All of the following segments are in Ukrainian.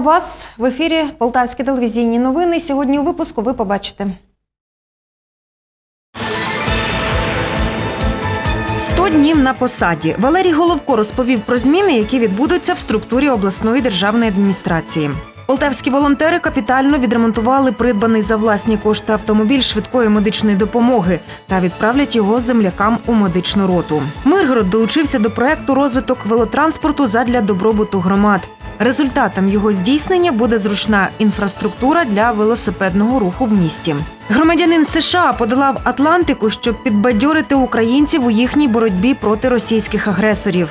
Вас в ефірі Полтавські телевізійні новини. Сьогодні у випуску ви побачите. 100 днів на посаді. Валерій Головко розповів про зміни, які відбудуться в структурі обласної державної адміністрації. Полтавські волонтери капітально відремонтували придбаний за власні кошти автомобіль швидкої медичної допомоги та відправлять його землякам у медичну роту. Миргород долучився до проекту розвиток велотранспорту задля добробуту громад. Результатом його здійснення буде зручна інфраструктура для велосипедного руху в місті. Громадянин США подолав Атлантику, щоб підбадьорити українців у їхній боротьбі проти російських агресорів.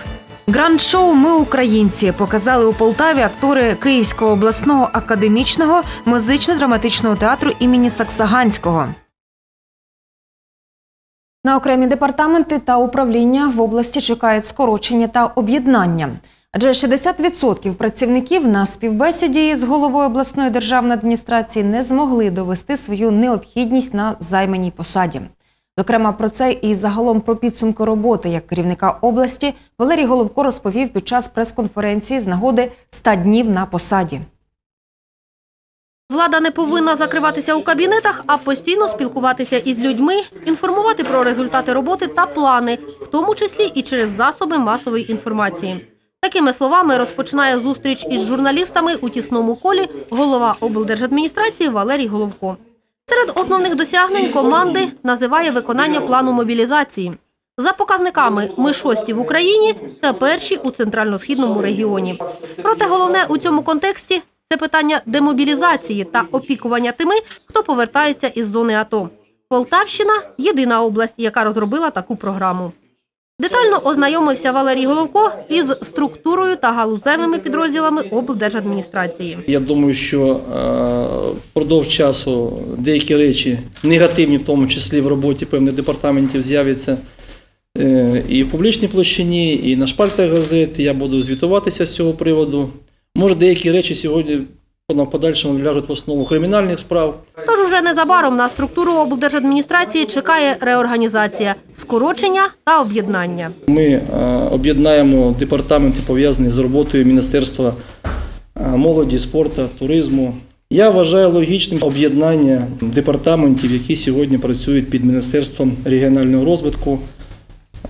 Гранд-шоу Ми українці показали у Полтаві актори Київського обласного академічного музично-драматичного театру імені Саксаганського. На окремі департаменти та управління в області чекають скорочення та об'єднання. Адже 60% працівників на співбесіді з головою обласної державної адміністрації не змогли довести свою необхідність на займаній посаді. Зокрема, про це і загалом про підсумки роботи як керівника області Валерій Головко розповів під час прес-конференції з нагоди 100 днів на посаді. Влада не повинна закриватися у кабінетах, а постійно спілкуватися із людьми, інформувати про результати роботи та плани, в тому числі і через засоби масової інформації. Такими словами розпочинає зустріч із журналістами у тісному колі голова облдержадміністрації Валерій Головко. Серед основних досягнень команди називає виконання плану мобілізації. За показниками ми шості в Україні та перші у центрально-східному регіоні. Проте головне у цьому контексті це питання демобілізації та опікування тими, хто повертається із зони АТО. Полтавщина єдина область, яка розробила таку програму. Детально ознайомився Валерій Головко із структурою та галузевими підрозділами облдержадміністрації. Я думаю, що е, впродовж часу деякі речі, негативні, в тому числі в роботі певних департаментів, з'являться е, і в публічній площині, і на шпальтах газет. Я буду звітуватися з цього приводу. Може, деякі речі сьогодні на подальшому ляжуть в основу кримінальних справ. Тож уже незабаром на структуру облдержадміністрації чекає реорганізація, скорочення та об'єднання. Ми е, об'єднаємо департаменти, пов'язані з роботою Міністерства е, молоді, спорту, туризму. Я вважаю логічним об'єднання департаментів, які сьогодні працюють під Міністерством регіонального розвитку,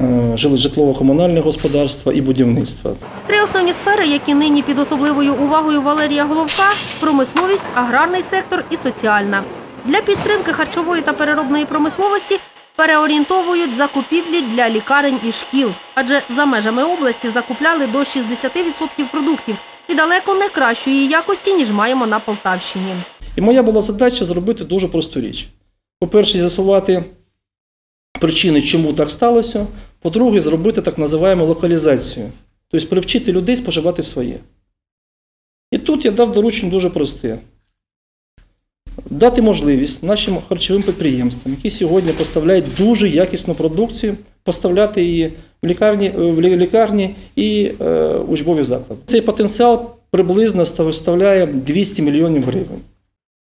е, житлово-комунального господарства і будівництва. Три основні сфери, які нині під особливою увагою Валерія Головка – промисловість, аграрний сектор і соціальна. Для підтримки харчової та переробної промисловості переорієнтовують закупівлі для лікарень і шкіл. Адже за межами області закупляли до 60% продуктів і далеко не кращої якості, ніж маємо на Полтавщині. І моя була задача зробити дуже просту річ. По-перше, з'ясувати причини, чому так сталося. По-друге, зробити так називаємо локалізацію. Тобто привчити людей споживати своє. І тут я дав доручення дуже просте. Дати можливість нашим харчовим підприємствам, які сьогодні поставляють дуже якісну продукцію, поставляти її в лікарні, в лікарні і е, учбові заклади. Цей потенціал приблизно ставляє 200 мільйонів гривень.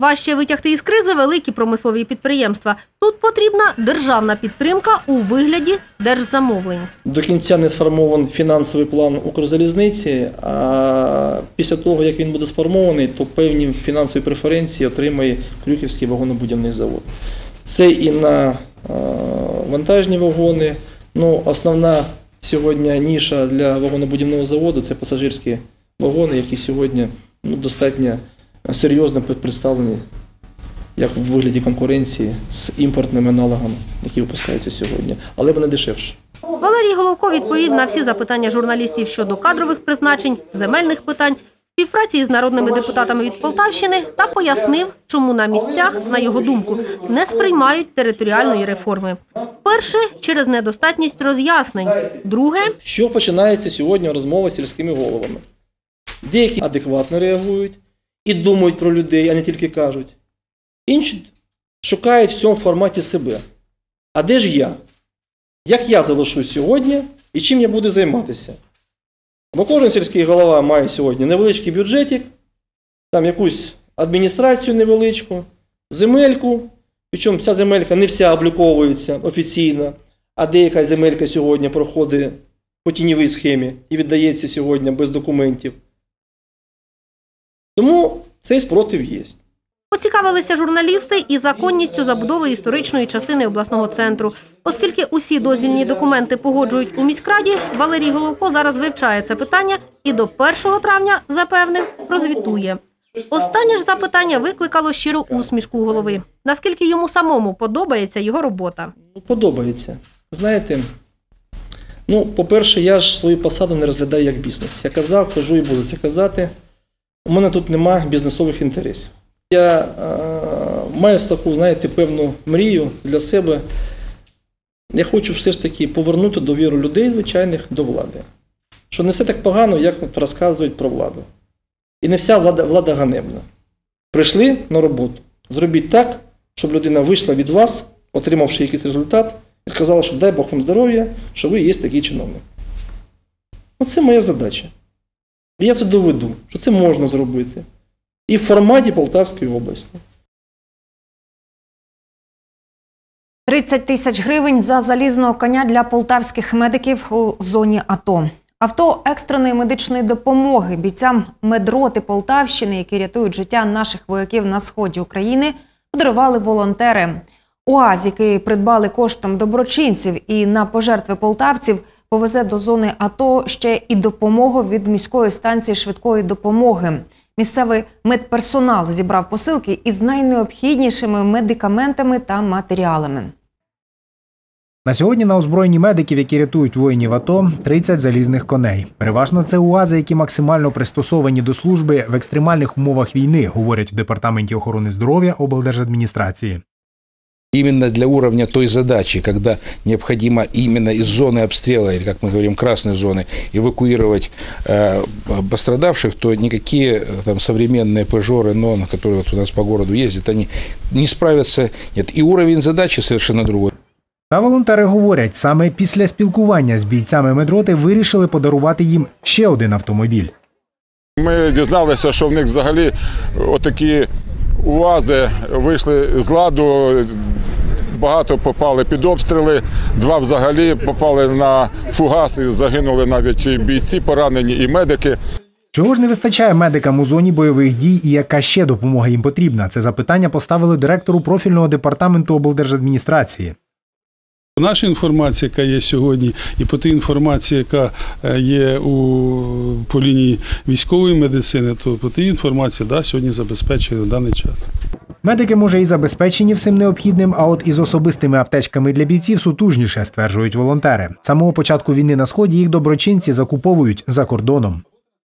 Важче витягти із кризи великі промислові підприємства. Тут потрібна державна підтримка у вигляді держзамовлень. До кінця не сформований фінансовий план Укрзалізниці, а після того, як він буде сформований, то певні фінансові преференції отримає Крюківський вагонобудівний завод. Це і на е, вантажні вагони. Ну, основна сьогодні ніша для вагонобудівного заводу це пасажирські вагони, які сьогодні ну, достатньо серйозно представлені як в вигляді конкуренції з імпортними аналогами, які випускаються сьогодні, але вони дешевші. Валерій Головко відповів на всі запитання журналістів щодо кадрових призначень, земельних питань, співпраці із народними депутатами від Полтавщини та пояснив, чому на місцях, на його думку, не сприймають територіальної реформи. Перше через недостатність роз'яснень. Друге Що починається сьогодні розмова з сільськими головами? Деякі адекватно реагують і думають про людей, а не тільки кажуть. Інші шукають в цьому форматі себе. А де ж я? Як я залишусь сьогодні і чим я буду займатися? Бо кожен сільський голова має сьогодні невеличкий бюджетик, там якусь адміністрацію невеличку, земельку, причому ця земелька не вся обліковується офіційно, а деяка земелька сьогодні проходить по тіньовій схемі і віддається сьогодні без документів. Тому цей спротив є. Поцікавилися журналісти і законністю забудови історичної частини обласного центру. Оскільки усі дозвільні документи погоджують у міськраді, Валерій Головко зараз вивчає це питання і до 1 травня, запевнив, прозвітує. Останнє ж запитання викликало щиру усмішку голови. Наскільки йому самому подобається його робота? Ну, Подобається. Знаєте, ну, по-перше, я ж свою посаду не розглядаю як бізнес. Я казав, кажу і буду це казати. У мене тут нема бізнесових інтересів. Я е, маю таку, знаєте, певну мрію для себе. Я хочу все ж таки повернути довіру людей звичайних до влади. Що не все так погано, як розказують про владу. І не вся влада, влада ганебна. Прийшли на роботу. Зробіть так, щоб людина вийшла від вас, отримавши якийсь результат, і сказала, що дай Бог вам здоров'я, що ви є такий чиновник. Оце моя задача. Я це доведу, що це можна зробити. І в форматі Полтавської області. 30 тисяч гривень за залізного коня для полтавських медиків у зоні АТО. Авто екстреної медичної допомоги бійцям медроти Полтавщини, які рятують життя наших вояків на сході України, подарували волонтери. УАЗ, який придбали коштом доброчинців і на пожертви полтавців, повезе до зони АТО ще і допомогу від міської станції швидкої допомоги. Місцевий медперсонал зібрав посилки із найнеобхіднішими медикаментами та матеріалами. На сьогодні на озброєнні медиків, які рятують воїнів АТО, 30 залізних коней. Переважно це УАЗи, які максимально пристосовані до служби в екстремальних умовах війни, говорять в департаменті охорони здоров'я облдержадміністрації именно для уровня той задачи, когда необходимо именно из зоны обстрела, или, как мы говорим, красной зоны, эвакуировать э, пострадавших, то никакие э, там современные Peugeot, Renault, которые вот у нас по городу ездят, они не справятся. Нет, и уровень задачи совершенно другой. Та волонтери говорять, саме після спілкування з бійцями медроти вирішили подарувати їм ще один автомобіль. Ми дізналися, що в них взагалі отакі УАЗи вийшли з ладу. Багато попали під обстріли, два взагалі попали на фугас і загинули навіть і бійці, поранені і медики. Чого ж не вистачає медикам у зоні бойових дій і яка ще допомога їм потрібна? Це запитання поставили директору профільного департаменту облдержадміністрації. Наша інформація, яка є сьогодні, і по тій інформації, яка е, є у по лінії військової медицини, то по тій інформації да, сьогодні забезпечує на даний час. Медики, може, і забезпечені всім необхідним, а от із особистими аптечками для бійців сутужніше, стверджують волонтери. Самого початку війни на сході їх доброчинці закуповують за кордоном.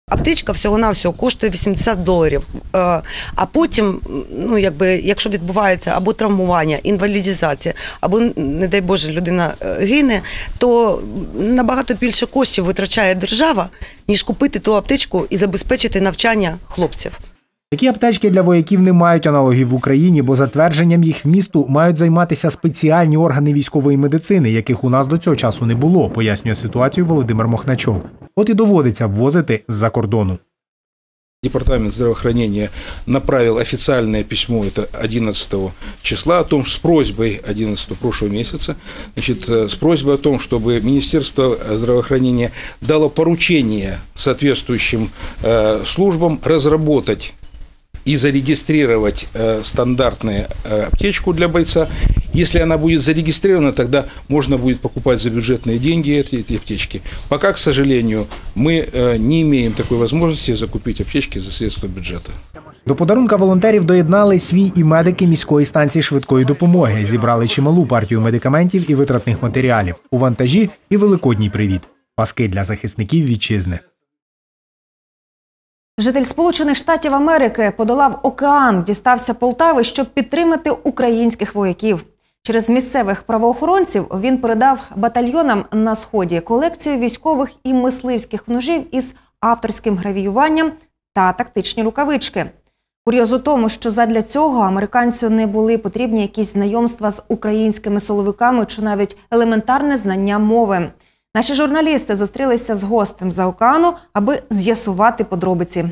Аптечка всього-навсього коштує 80 доларів. Е, А потім, ну якби, якщо відбувається або травмування, інвалідізація, або, не дай Боже, людина е, гине, то набагато більше коштів витрачає держава, ніж купити ту аптечку і забезпечити навчання хлопців. Такі аптечки для вояків не мають аналогів в Україні, бо затвердженням їх вмісту мають займатися спеціальні органи військової медицини, яких у нас до цього часу не було, пояснює ситуацію Володимир Мохначов. От і доводиться ввозити з-за кордону. Департамент здравоохранения направил официальное письмо, это 11 числа, о том, с просьбой, 11 прошлого месяца, значит, э, с просьбой о том, чтобы Министерство здравоохранения дало поручение соответствующим э, службам разработать и зарегистрировать э, стандартную э, аптечку для бойца. Если она будет зарегистрирована, тогда можно будет покупать за бюджетные деньги эти, эти аптечки. Пока, к сожалению, мы э, не имеем такой возможности закупить аптечки за средства бюджета. До подарунка волонтерів доєднали свій і медики міської станції швидкої допомоги. Зібрали чималу партію медикаментів і витратних матеріалів у вантажі і великодній привіт. Паски для захисників вітчизни. Житель Сполучених Штатів Америки подолав океан, дістався Полтави, щоб підтримати українських вояків. Через місцевих правоохоронців він передав батальйонам на сході колекцію військових і мисливських ножів із авторським гравіюванням та тактичні рукавички. Курйоз у тому, що задля цього американцю не були потрібні якісь знайомства з українськими соловиками чи навіть елементарне знання мови. Наші журналісти зустрілися з гостем за океану, аби з'ясувати подробиці.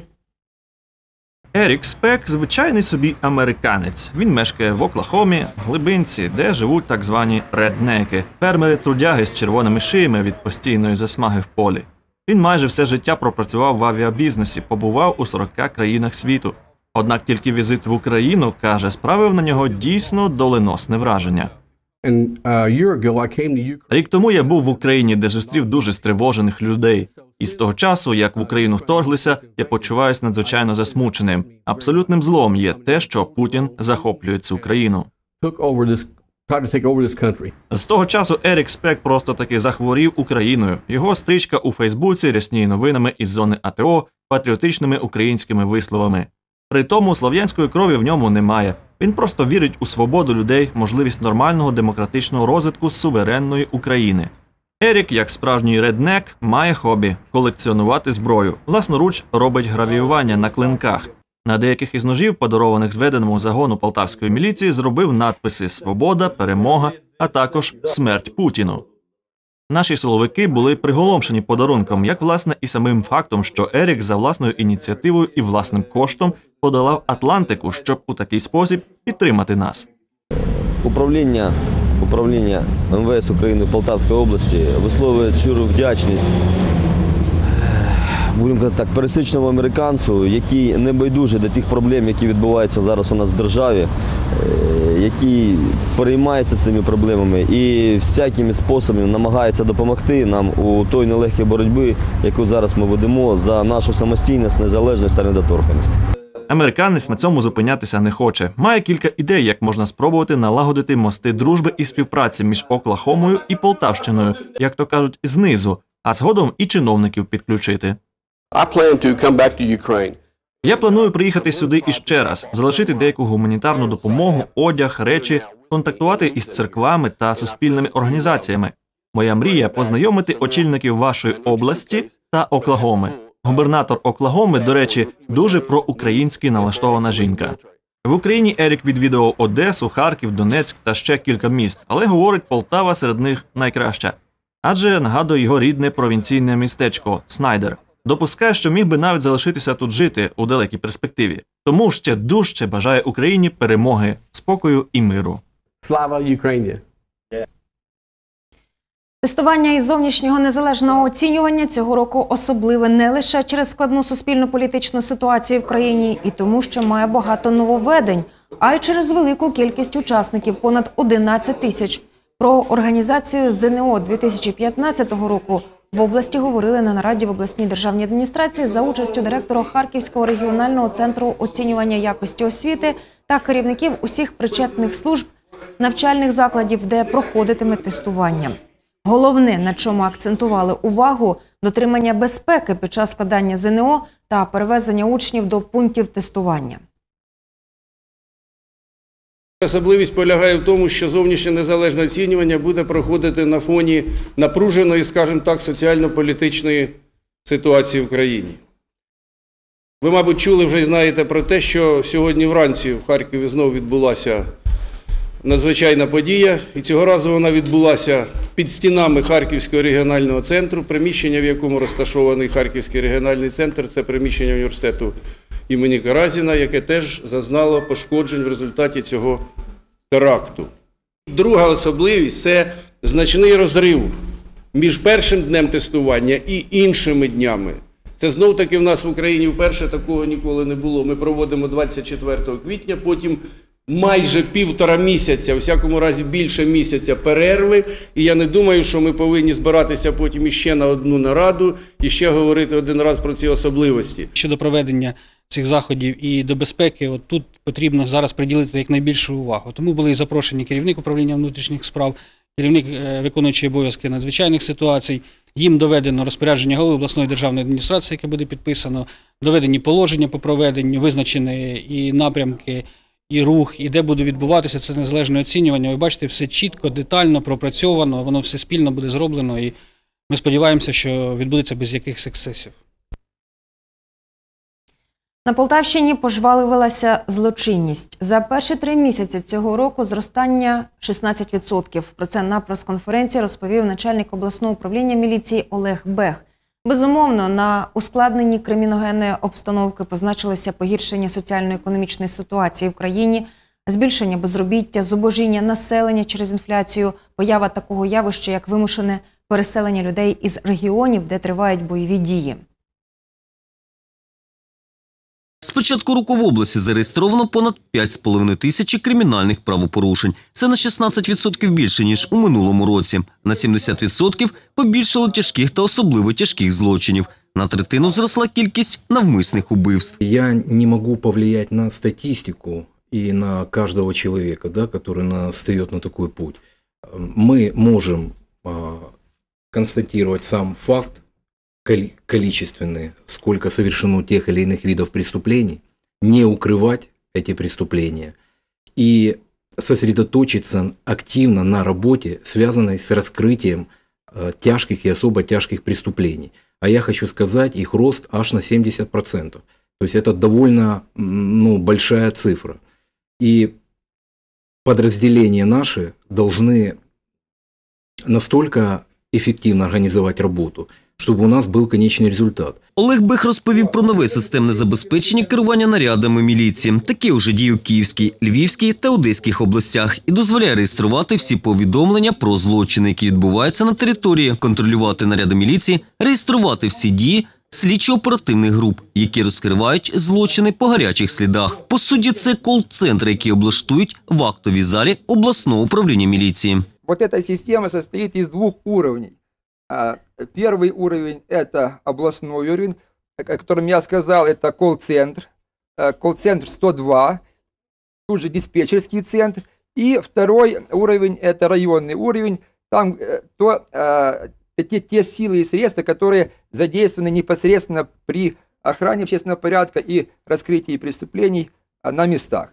Ерік Спек звичайний собі американець. Він мешкає в Оклахомі, глибинці, де живуть так звані реднеки, фермери трудяги з червоними шиями від постійної засмаги в полі. Він майже все життя пропрацював в авіабізнесі, побував у 40 країнах світу. Однак тільки візит в Україну, каже, справив на нього дійсно доленосне враження. Uh. Рік тому я був в Україні, де зустрів дуже стривожених людей. І з того часу, як в Україну вторглися, я почуваюся надзвичайно засмученим. Абсолютним злом є те, що Путін захоплює цю країну. З того часу Ерік Спек просто таки захворів Україною. Його стрічка у Фейсбуці рясніє новинами із зони АТО, патріотичними українськими висловами. При тому слов'янської крові в ньому немає. Він просто вірить у свободу людей, можливість нормального демократичного розвитку суверенної України. Ерік, як справжній реднек, має хобі колекціонувати зброю. Власноруч робить гравіювання на клинках. На деяких із ножів, подарованих зведеному загону полтавської міліції, зробив надписи Свобода, перемога, а також смерть Путіну. Наші силовики були приголомшені подарунком, як власне і самим фактом, що Ерік за власною ініціативою і власним коштом подолав Атлантику, щоб у такий спосіб підтримати нас. управління, управління МВС України в Полтавській області висловлює щиру вдячність будемо казати так, пересічному американцю, який не байдуже до тих проблем, які відбуваються зараз у нас в державі, е, який переймається цими проблемами і всякими способами намагається допомогти нам у той нелегкій боротьбі, яку зараз ми ведемо за нашу самостійність, незалежність та недоторканість. Американець на цьому зупинятися не хоче. Має кілька ідей, як можна спробувати налагодити мости дружби і співпраці між Оклахомою і Полтавщиною, як то кажуть, знизу, а згодом і чиновників підключити. Я планую приїхати сюди іще раз, залишити деяку гуманітарну допомогу, одяг, речі, контактувати із церквами та суспільними організаціями. Моя мрія познайомити очільників вашої області та Оклагоми. Губернатор Оклагоми, до речі, дуже проукраїнськи налаштована жінка. В Україні Ерік відвідував Одесу, Харків, Донецьк та ще кілька міст, але говорить, Полтава серед них найкраща. Адже нагадує його рідне провінційне містечко Снайдер. Допускає, що міг би навіть залишитися тут жити у далекій перспективі. Тому ще дужче бажає Україні перемоги, спокою і миру. Slava Ukraine. Тестування із зовнішнього незалежного оцінювання цього року особливе не лише через складну суспільно-політичну ситуацію в країні і тому, що має багато нововведень, а й через велику кількість учасників понад 11 тисяч. Про організацію ЗНО 2015 року в області говорили на нараді в обласній державній адміністрації за участю директора Харківського регіонального центру оцінювання якості освіти та керівників усіх причетних служб навчальних закладів, де проходитиме тестування. Головне, на чому акцентували увагу, дотримання безпеки під час складання ЗНО та перевезення учнів до пунктів тестування. Особливість полягає в тому, що зовнішнє незалежне оцінювання буде проходити на фоні напруженої, скажімо так, соціально-політичної ситуації в країні. Ви, мабуть, чули вже і знаєте про те, що сьогодні вранці в Харкові знову відбулася надзвичайна подія, і цього разу вона відбулася під стінами Харківського регіонального центру, приміщення, в якому розташований Харківський регіональний центр, це приміщення університету імені Каразіна, яке теж зазнало пошкоджень в результаті цього теракту. Друга особливість це значний розрив між першим днем тестування і іншими днями. Це знов таки в нас в Україні вперше такого ніколи не було. Ми проводимо 24 квітня, потім майже півтора місяця, у всякому разі більше місяця перерви. І я не думаю, що ми повинні збиратися потім іще на одну нараду і ще говорити один раз про ці особливості. щодо проведення цих заходів і до безпеки, от тут потрібно зараз приділити якнайбільшу увагу. Тому були і запрошені керівник управління внутрішніх справ, керівник е, виконуючий обов'язки надзвичайних ситуацій. Їм доведено розпорядження голови обласної державної адміністрації, яке буде підписано, доведені положення по проведенню, визначені і напрямки, і рух, і де буде відбуватися це незалежне оцінювання. Ви бачите, все чітко, детально пропрацьовано, воно все спільно буде зроблено, і ми сподіваємося, що відбудеться без якихось ексцесів. На Полтавщині пожваливалася злочинність. За перші три місяці цього року зростання 16%. Про це на прес-конференції розповів начальник обласного управління міліції Олег Бех. Безумовно, на ускладненні криміногенної обстановки позначилося погіршення соціально-економічної ситуації в країні, збільшення безробіття, зубожіння населення через інфляцію, поява такого явища, як вимушене переселення людей із регіонів, де тривають бойові дії. Початку року в області зареєстровано понад 5,5 тисячі кримінальних правопорушень. Це на 16% більше, ніж у минулому році. На 70% побільшало тяжких та особливо тяжких злочинів. На третину зросла кількість навмисних убивств. Я не могу повлиять на статистику и на каждого человека, да, который на, встает на такой путь. Мы можем а, констатировать сам факт коли- количественный, сколько совершено тех или иных видов преступлений, не укрывать эти преступления и сосредоточиться активно на работе, связанной с раскрытием э, тяжких и особо тяжких преступлений. А я хочу сказать, их рост аж на 70%. То есть это довольно ну, большая цифра. И подразделения наши должны настолько эффективно организовать работу, чтобы у нас был конечный результат. Олег Бих розповів про нове системне забезпечення керування нарядами міліції. Таке уже діє у Київській, Львівській та Одеських областях і дозволяє реєструвати всі повідомлення про злочини, які відбуваються на території, контролювати наряди міліції, реєструвати всі дії слідчо-оперативних груп, які розкривають злочини по гарячих слідах. По суті, це кол-центри, які облаштують в актовій залі обласного управління міліції. Вот эта система состоит из двух уровней. А, Первый уровень – это областной уровень, о котором я сказал, это колл-центр, э, колл-центр 102, тут же диспетчерский центр. И второй уровень – это районный уровень, там э, то, э, те, те силы и средства, которые задействованы непосредственно при охране общественного порядка и раскрытии преступлений а, на местах.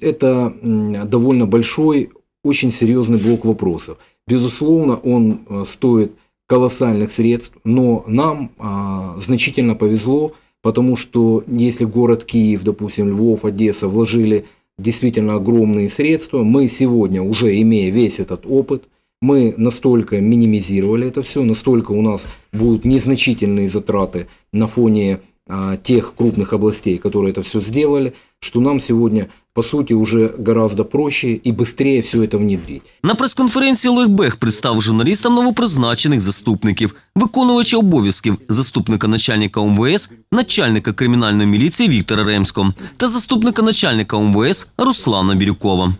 Это довольно большой, очень серьезный блок вопросов. Безусловно, он э, стоит колоссальных средств, но нам а, значительно повезло, потому что если город Киев, допустим, Львов, Одесса вложили действительно огромные средства, мы сегодня, уже имея весь этот опыт, мы настолько минимизировали это все, настолько у нас будут незначительные затраты на фоне а, тех крупных областей, которые это все сделали, что нам сегодня, по сути, уже гораздо проще и быстрее все это внедрить. На прес-конференції Олег Бех представив журналістам новопризначених заступників, виконувача обов'язків заступника начальника МВС, начальника кримінальної міліції Віктора Ремського та заступника начальника МВС Руслана Бірюкова.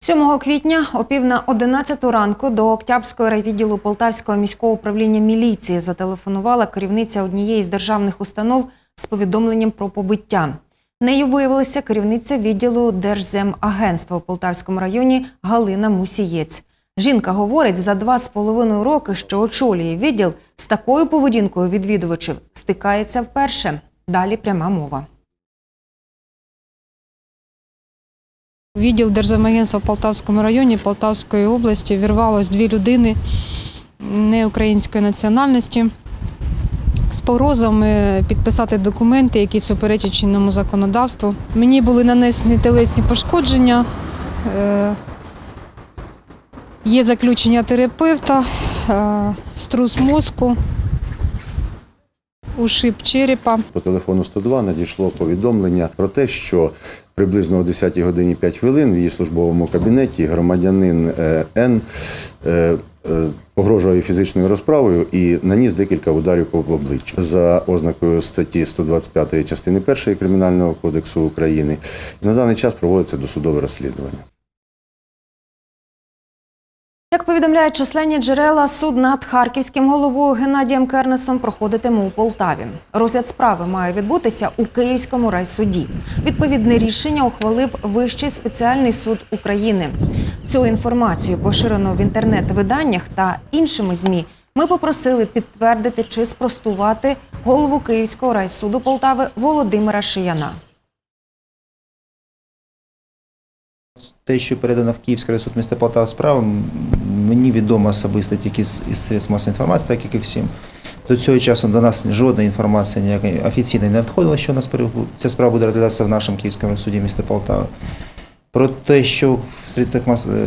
7 квітня о пів на 11 ранку до Октябрського райвідділу Полтавського міського управління міліції зателефонувала керівниця однієї з державних установ з повідомленням про побиття. Нею виявилася керівниця відділу Держземагентства у Полтавському районі Галина Мусієць. Жінка говорить, за два з половиною роки, що очолює відділ, з такою поведінкою відвідувачів стикається вперше. Далі пряма мова. Відділ Держземагентства в Полтавському районі Полтавської області вірвалось дві людини неукраїнської національності з погрозами підписати документи, які суперечать чинному законодавству. Мені були нанесені телесні пошкодження. е, Є заключення терапевта, е, струс мозку, ушиб черепа. По телефону 102 надійшло повідомлення про те, що приблизно о 10 годині 5 хвилин в її службовому кабінеті громадянин е, Н погрожував фізичною розправою і наніс декілька ударів по обличчю за ознакою статті 125 частини 1 Кримінального кодексу України. На даний час проводиться досудове розслідування. Як повідомляють численні джерела, суд над харківським головою Геннадієм Кернесом проходитиме у Полтаві. Розгляд справи має відбутися у Київському райсуді. Відповідне рішення ухвалив Вищий спеціальний суд України. Цю інформацію поширено в інтернет-виданнях та іншими змі. Ми попросили підтвердити чи спростувати голову Київського райсуду Полтави Володимира Шияна. Те, що передано в Київський райсуд міста Полтава справа, мені відомо особисто тільки з, средств масової інформації, так як і всім. До цього часу до нас жодної інформації ніякої офіційної не надходила, що у нас ця справа буде розглядатися в нашому Київському суді міста Полтава. Про те, що в средствах мас... е,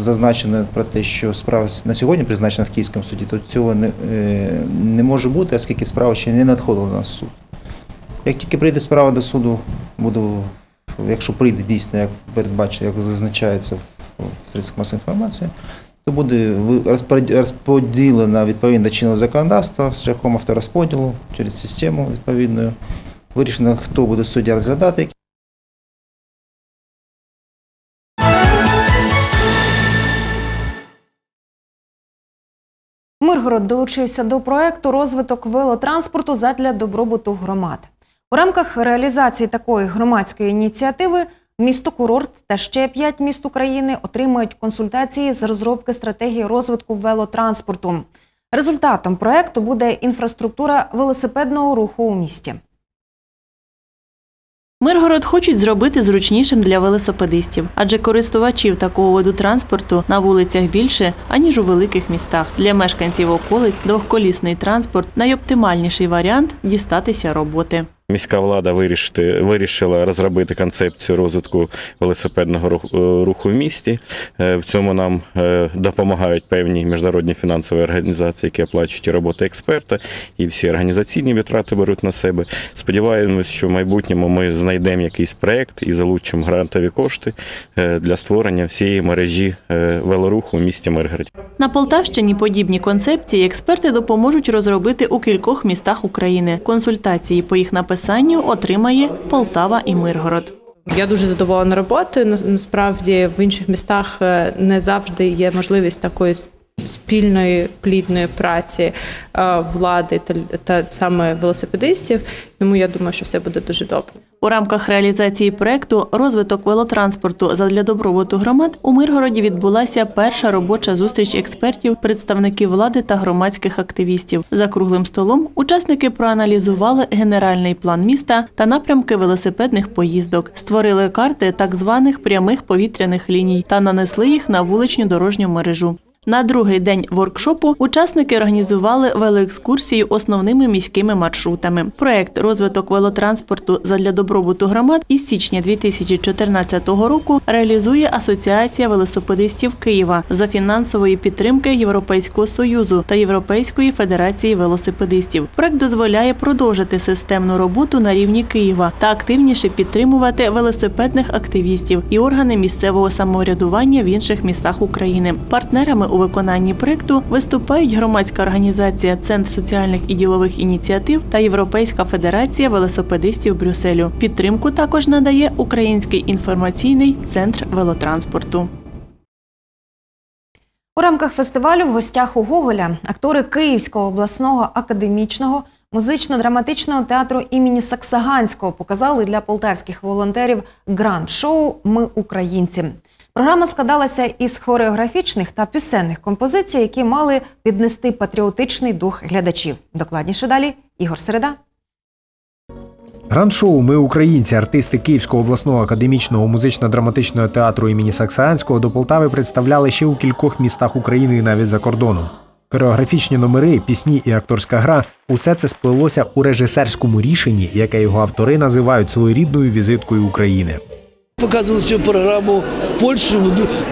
зазначено про те, що справа на сьогодні призначена в Київському суді, то цього не, е, не може бути, оскільки справа ще не надходила на суд. Як тільки прийде справа до суду, буду, якщо прийде дійсно, як передбачено, як зазначається в средствах масової інформації, то буде розподілена відповідно до чинного законодавства шляхом авторозподілу через систему відповідною. Вирішено, хто буде суддя розглядати, Миргород долучився до проекту розвиток велотранспорту задля добробуту громад. У рамках реалізації такої громадської ініціативи місто Курорт та ще п'ять міст України отримають консультації з розробки стратегії розвитку велотранспорту. Результатом проекту буде інфраструктура велосипедного руху у місті. Миргород хочуть зробити зручнішим для велосипедистів, адже користувачів такого виду транспорту на вулицях більше, аніж у великих містах. Для мешканців околиць двохколісний транспорт найоптимальніший варіант дістатися роботи. Міська влада вирішити, вирішила розробити концепцію розвитку велосипедного руху, е, в місті. Е, В цьому нам е, допомагають певні міжнародні фінансові організації, які оплачують і роботу експерта, і всі організаційні витрати беруть на себе. Сподіваємось, що в майбутньому ми знайдемо якийсь проект і залучимо грантові кошти для створення всієї мережі велоруху в місті Миргороді. На Полтавщині подібні концепції експерти допоможуть розробити у кількох містах України. Консультації по їх написанню отримає Полтава і Миргород. Я дуже задоволена роботою. На- Насправді в інших містах е, не завжди є можливість такої спільної плідної праці е, влади та, та саме велосипедистів. Тому я думаю, що все буде дуже добре. У рамках реалізації проекту розвиток велотранспорту задля добробуту громад у Миргороді відбулася перша робоча зустріч експертів, представників влади та громадських активістів. За круглим столом учасники проаналізували генеральний план міста та напрямки велосипедних поїздок, створили карти так званих прямих повітряних ліній та нанесли їх на вуличну дорожню мережу. На другий день воркшопу учасники організували велоекскурсію основними міськими маршрутами. Проект розвиток велотранспорту задля добробуту громад із січня 2014 року реалізує Асоціація велосипедистів Києва за фінансової підтримки Європейського союзу та Європейської федерації велосипедистів. Проект дозволяє продовжити системну роботу на рівні Києва та активніше підтримувати велосипедних активістів і органи місцевого самоврядування в інших містах України. Партнерами у виконанні проекту виступають громадська організація Центр соціальних і ділових ініціатив та Європейська федерація велосипедистів Брюсселю. Підтримку також надає Український інформаційний центр велотранспорту. У рамках фестивалю в гостях у Гоголя актори Київського обласного академічного музично-драматичного театру імені Саксаганського показали для полтавських волонтерів гранд-шоу Ми українці. Програма складалася із хореографічних та пісенних композицій, які мали піднести патріотичний дух глядачів. Докладніше далі Ігор Середа. Гранд-шоу Ми українці, артисти Київського обласного академічного музично-драматичного театру імені Саксаганського до Полтави представляли ще у кількох містах України і навіть за кордоном. Хореографічні номери, пісні і акторська гра усе це сплелося у режисерському рішенні, яке його автори називають своєрідною візиткою України. Показывал цю программу в Польше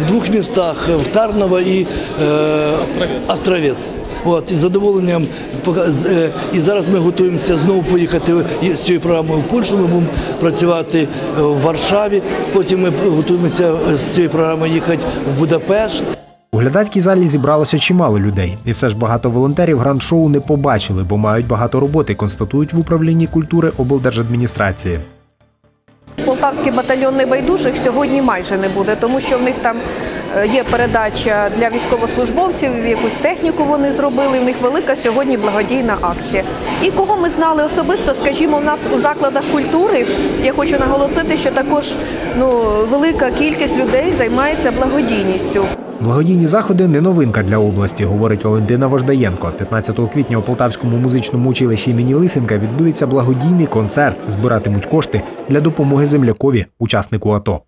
в двох містах в Тарново і е, Островець. От, із задоволенням е, і зараз ми готуємося знову поїхати з цією програмою в Польщу. Ми будемо працювати е, в Варшаві. Потім ми готуємося е, з цією програмою їхати в Будапешт. У глядацькій залі зібралося чимало людей, і все ж багато волонтерів гранд-шоу не побачили, бо мають багато роботи, констатують в управлінні культури облдержадміністрації. Полтавський батальйон небайдужих сьогодні майже не буде, тому що в них там е, є передача для військовослужбовців, якусь техніку вони зробили. В них велика сьогодні благодійна акція. І кого ми знали особисто, скажімо, в нас у закладах культури. Я хочу наголосити, що також ну велика кількість людей займається благодійністю. Благодійні заходи не новинка для області, говорить Валентина Вождаєнко. 15 квітня у Полтавському музичному училищі імені Лисенка відбудеться благодійний концерт. Збиратимуть кошти для допомоги землякові, учаснику АТО.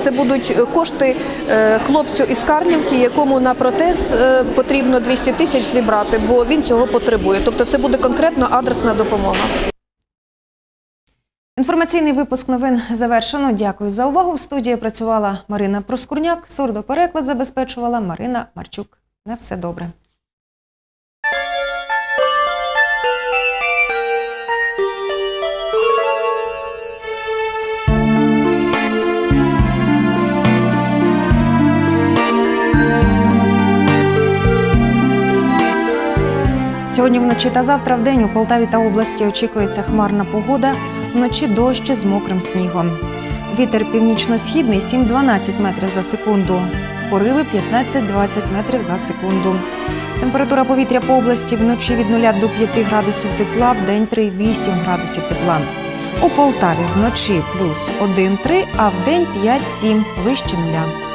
Це будуть кошти е, хлопцю із Карлівки, якому на протез е, потрібно 200 тисяч зібрати, бо він цього потребує. Тобто це буде конкретно адресна допомога. Інформаційний випуск новин завершено. Дякую за увагу. В студії працювала Марина Проскурняк. Сурдопереклад забезпечувала Марина Марчук. На все добре. Сьогодні вночі та завтра в день у Полтаві та області очікується хмарна погода вночі дощ з мокрим снігом. Вітер північно-східний 7-12 метрів за секунду. Пориви 15-20 метрів за секунду. Температура повітря по області вночі від 0 до 5 градусів тепла, в день 3-8 градусів тепла. У Полтаві вночі плюс 1-3, а в день 5-7 вище нуля.